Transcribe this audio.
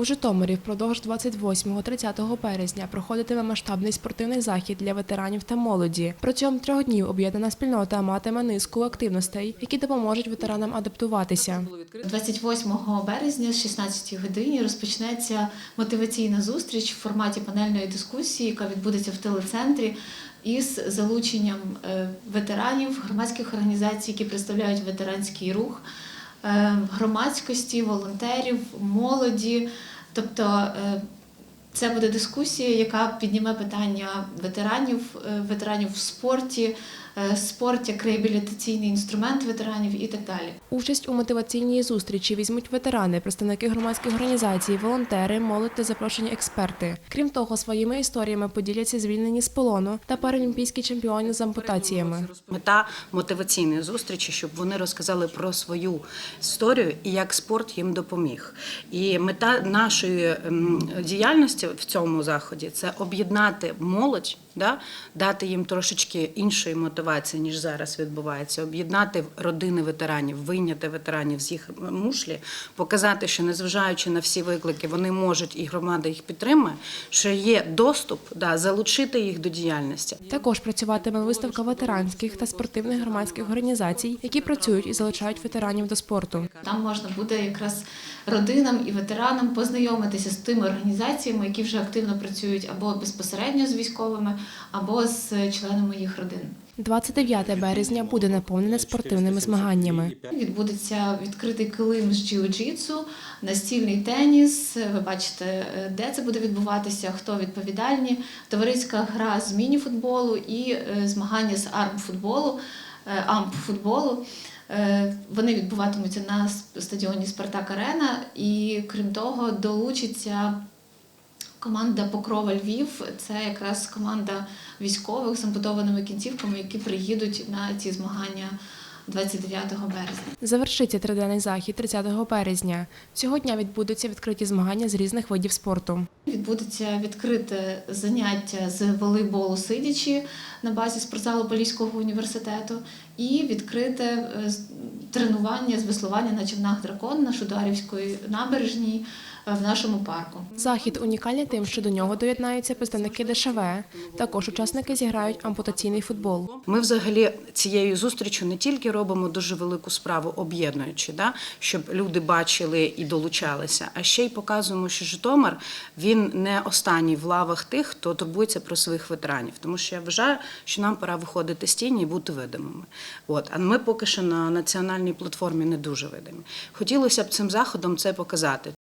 У Житомирі впродовж 28-30 березня проходитиме масштабний спортивний захід для ветеранів та молоді. Протягом трьох днів об'єднана спільнота матиме низку активностей, які допоможуть ветеранам адаптуватися. 28 березня з 16 годині розпочнеться мотиваційна зустріч в форматі панельної дискусії, яка відбудеться в телецентрі із залученням е, ветеранів, громадських організацій, які представляють ветеранський рух, громадськості, волонтерів, молоді. Тобто е, це буде дискусія, яка підніме питання ветеранів, е, ветеранів в спорті, е, спорт як реабілітаційний інструмент ветеранів і так далі. Участь у мотиваційній зустрічі візьмуть ветерани, представники громадських організацій, волонтери, молодь та запрошені експерти. Крім того, своїми історіями поділяться звільнені з полону та паралімпійські чемпіони з ампутаціями. Мета мотиваційної зустрічі, щоб вони розказали про свою історію і як спорт їм допоміг. І мета нашої ем, діяльності в цьому заході це об'єднати молодь, да, дати їм трошечки іншої мотивації, ніж зараз відбувається, об'єднати родини ветеранів, вийняти ветеранів з їх мушлі, показати, що незважаючи на всі виклики, вони можуть і громада їх підтримує, що є доступ, да, залучити їх до діяльності. Також працюватиме виставка ветеранських та спортивних громадських організацій, які працюють і залучають ветеранів до спорту. Там можна буде якраз родинам і ветеранам познайомитися з тими організаціями, які вже активно працюють або безпосередньо з військовими, або з членами їх родин. 29 березня буде наповнене спортивними змаганнями. Відбудеться відкритий килим з джиу-джитсу, настільний теніс. Ви бачите, де це буде відбуватися, хто відповідальні, товариська гра з міні-футболу і е, змагання з армфутболу, е, амп-футболу. Е, Вони відбуватимуться на стадіоні Спартак Арена, і крім того, долучиться команда Покрова Львів. Це якраз команда військових з ампутованими кінцівками, які приїдуть на ці змагання 29 березня. Завершиться триденний захід 30 березня. Цього дня відбудуться відкриті змагання з різних видів спорту. Відбудеться відкрите заняття з волейболу сидячи на базі спортзалу Поліського університету і відкрите е, тренування з веслування на човнах дракон на Шударівської набережній е, в нашому парку. Захід унікальний тим, що до нього доєднаються представники ДШВ. Також учасники зіграють ампутаційний футбол. Ми взагалі цією зустрічю не тільки робимо дуже велику справу, об'єднуючи, да, щоб люди бачили і долучалися, а ще й показуємо, що Житомир він не останній в лавах тих, хто турбується про своїх ветеранів. Тому що я вважаю, що нам пора виходити з тіні і бути видимими. От а ми поки що на національній платформі не дуже видимі. Хотілося б цим заходом це показати.